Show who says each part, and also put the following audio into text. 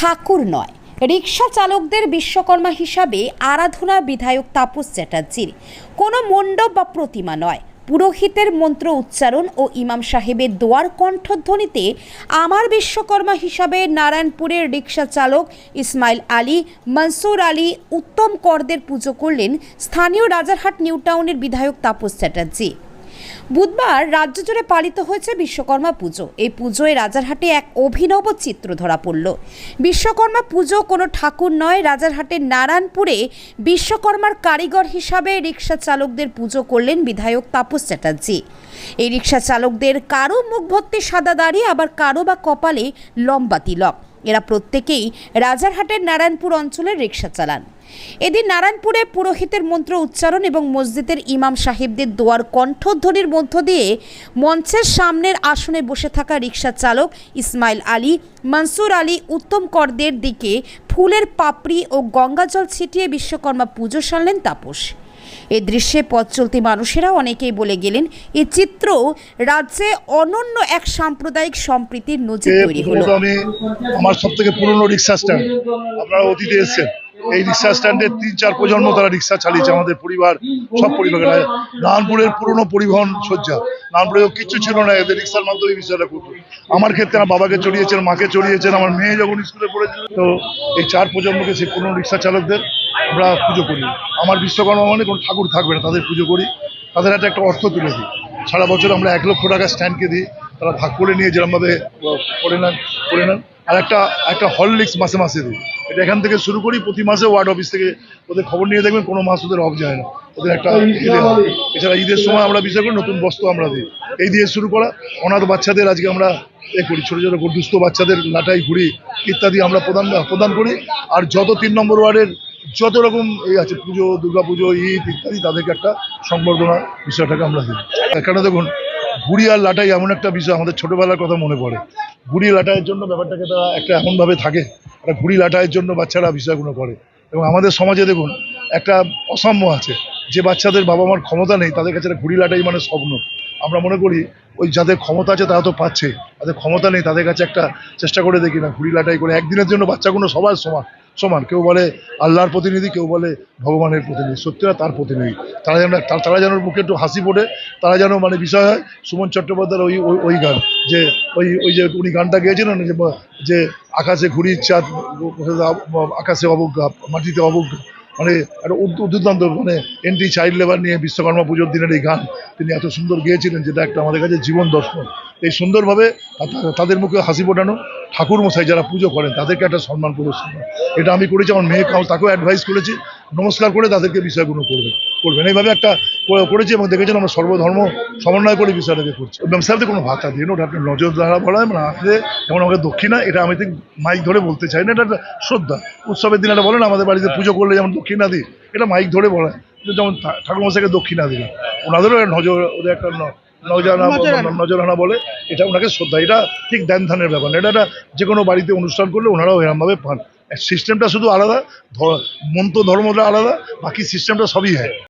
Speaker 1: ঠাকুর নয়। রিক্সা চালকদের বিশ্বকর্মা হিসাবে আরাধনা বিধায়ক তাপস চ্যাটার্জির। কোনো মণ্ডপ বা প্রতিমা নয়। পুরোহিতের মন্ত্র উচ্চারণ ও ইমাম সাহেবের দোয়ার কণ্ঠধ্বনিতে আমার বিশ্বকর্মা হিসাবে নারায়ণপুরের রিক্সা চালক ইসমাইল আলী, মনসুর আলী উত্তম করদের পুজো করলেন স্থানীয় রাজারহাট নিউটাউনের বিধায়ক তাপস চ্যাটার্জি। বুধবার রাজ্য জুড়ে পালিত হয়েছে বিশ্বকর্মা পুজো। এই পুজোয় রাজারহাটে এক অভিনব চিত্র ধরা পড়ল। বিশ্বকর্মা পুজো কোনো ঠাকুর নয় রাজারহাটের নারায়ণপুরে বিশ্বকর্মার কারিগর হিসাবে রিক্সা চালকদের পুজো করলেন বিধায়ক তাপস চ্যাটার্জি। এই রিক্সা চালকদের কারও মুখ ভর্তি সাদা দাঁড়িয়ে আবার কারও বা কপালে লম্বা তিলক। এরা প্রত্যেকেই রাজারহাটের নারায়ণপুর অঞ্চলের রিক্সা চালান। এদিন নারায়ণপুরে পুরোহিতের মন্ত্র উচ্চারণ এবং মসজিদের ইমাম সাহেবদের দোয়ার কণ্ঠধ্বনির মধ্য দিয়ে মঞ্চের সামনের আসনে বসে থাকা রিক্সা চালক ইসমাইল আলী, মনসুর আলী, উত্তম করদের দিকে ফুলের পাপড়ি ও গঙ্গাজল ছিটিয়ে বিশ্বকর্মা পুজো সারলেন তাপস। এ দৃশ্যে পথ চলতি মানুষেরা অনেকেই বলে গেলেন এই চিত্র রাজ্যে অনন্য এক সাম্প্রদায়িক সম্প্রীতির নজির তৈরি হলো।
Speaker 2: আমি আমার সব থেকে পুরনো রিক্সা স্ট্যান্ড। আপনারা অতীতে এসছেন। এই রিক্সা স্ট্যান্ডে তিন চার প্রজন্ম তারা রিক্সা চালিয়েছে আমাদের পরিবার সব পরিবার নারায়ণপুরের পুরনো পরিবহন সজ্জা নারায়ণপুরে কিছু ছিল না এদের রিক্সার মাধ্যমে বিষয়টা করতো আমার ক্ষেত্রে আমার বাবাকে চড়িয়েছেন মাকে চড়িয়েছেন আমার মেয়ে যখন স্কুলে পড়েছিল। তো এই চার প্রজন্মকে সেই পুরনো রিক্সা চালকদের আমরা পুজো করি। আমার বিশ্বকর্মা মানে কোনো ঠাকুর থাকবে না তাদের পুজো করি। তাদের হাতে একটা অর্থ তুলে দিই। সারা বছর আমরা এক লক্ষ টাকা স্ট্যান্ডকে দিই তারা ভাগ করে নিয়ে যেরকমভাবে করে নেন করে নেন। আর একটা একটা হরলিক্স মাসে মাসে দিই। এটা এখান থেকে শুরু করি প্রতি মাসে ওয়ার্ড অফিস থেকে ওদের খবর নিয়ে দেখবেন কোনো মাস ওদের অফ যায় না। ওদের একটা ইয়ে এছাড়া ঈদের সময় আমরা বিশেষ করে নতুন বস্ত্র আমরা দিই। এই দিয়ে শুরু করা। অনাথ বাচ্চাদের আজকে আমরা এ করি ছোটো ছোটো দুস্থ বাচ্চাদের লাটাই ঘুরি ইত্যাদি আমরা প্রদান প্রদান করি। আর যত তিন নম্বর ওয়ার্ডের যত রকম এই আছে, পুজো পুজো ঈদ ইত্যাদি, তাদেরকে একটা সংবর্ধনা বিষয়টাকে আমরা দিই। এখানে দেখুন ঘুড়ি আর লাটাই এমন একটা বিষয়, আমাদের ছোটোবেলার কথা মনে পড়ে। ঘুড়ি লাটাইয়ের জন্য ব্যাপারটাকে তারা একটা এমনভাবে থাকে, একটা ঘুড়ি লাটাইয়ের জন্য বাচ্চারা বিষয়গুলো করে। এবং আমাদের সমাজে দেখুন, একটা অসাম্য আছে, যে বাচ্চাদের বাবা মার ক্ষমতা নেই, তাদের কাছে ঘুড়ি লাটাই মানে স্বপ্ন। আমরা মনে করি, ওই যাদের ক্ষমতা আছে তারা তো পাচ্ছে, যাদের ক্ষমতা নেই তাদের কাছে একটা চেষ্টা করে দেখি না ঘুড়ি লাটাই করে। একদিনের জন্য বাচ্চাগুলো সবার সমান। সমান। কেউ বলে আল্লাহর প্রতিনিধি, কেউ বলে ভগবানের প্রতিনিধি। সত্যিটা তার প্রতিনিধি। তারা যেন তারা- যেন মুখে একটু হাসি ফোটে, তারা যেন মানে বিষয় হয় সুমন চট্টোপাধ্যায়ের ওই ওই- গান। যে ওই ওই যে উনি গানটা গেয়েছিলেন, যে যে আকাশে ঘুরি চাঁদ, আকাশে অবজ্ঞা, মাটিতে অবজ্ঞা। মানে একটা দুর্দান্ত মানে এন্টি চাইল্ড লেবার নিয়ে বিশ্বকর্মা পুজোর দিনের এই গান তিনি এত সুন্দর গেয়েছিলেন, যেটা একটা আমাদের কাছে জীবন দর্শন। এই সুন্দরভাবে তাদের মুখে হাসি ফোটানো ঠাকুর মশাই যারা পুজো করেন তাদেরকে একটা সম্মান প্রদর্শন এটা আমি করেছি আমার মেয়ে কাউ তাকেও অ্যাডভাইস করেছি নমস্কার করে তাদেরকে বিষয়গুলো করবেন করবেন। এইভাবে একটা করেছি এবং দেখেছেন আমরা সর্বধর্ম সমন্বয় করে বিষয়টাকে করছি। ব্যবসাতে কোনো ভাতা দিয়ে ওটা একটা নজর দ্বারা বলা হয় মানে আসলে যেমন আমাকে দক্ষিণা এটা আমি ঠিক মাইক ধরে বলতে চাই না এটা একটা শ্রদ্ধা। উৎসবের দিন এটা বলেন আমাদের বাড়িতে পুজো করলে যেমন দক্ষিণা দিই এটা মাইক ধরে বলা হয় যেমন ঠাকুরমশাইকে দক্ষিণা দিলাম ওনাদেরও নজর ওদের একটা নজরানা নজরানা। বলে এটা ওনাকে শ্রদ্ধা এটা ঠিক ধ্যান ধ্যানের ব্যাপার এটা একটা যে কোনো বাড়িতে অনুষ্ঠান করলে ওনারাও এরমভাবে পান। সিস্টেমটা শুধু আলাদা মন্ত্র ধর্মটা আলাদা বাকি সিস্টেমটা সবই হয়।